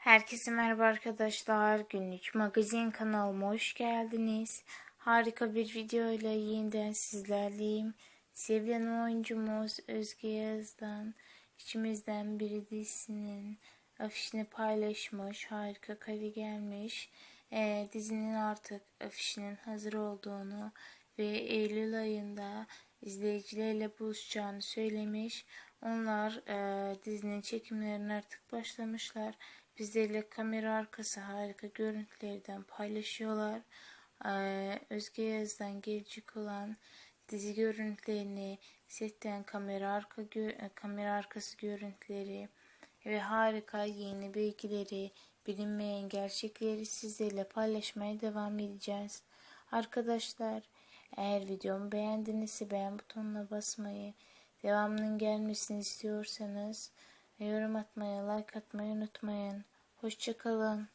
Herkese merhaba arkadaşlar. Günlük magazin kanalıma hoş geldiniz. Harika bir video ile yeniden sizlerleyim. Sevilen oyuncumuz Özge Yaz'dan içimizden biri dizisinin afişini paylaşmış. Harika kare gelmiş. Ee, dizinin artık afişinin hazır olduğunu ve Eylül ayında izleyicilerle buluşacağını söylemiş. Onlar e, dizinin çekimlerine artık başlamışlar. Bizlerle kamera arkası harika görüntülerden paylaşıyorlar. Ee, Özge Yaz'dan gelecek olan dizi görüntülerini, setten kamera arka e, kamera arkası görüntüleri ve harika yeni bilgileri, bilinmeyen gerçekleri sizlerle paylaşmaya devam edeceğiz. Arkadaşlar, eğer videomu beğendinizse beğen butonuna basmayı, devamının gelmesini istiyorsanız yorum atmayı, like atmayı unutmayın. Hoşçakalın.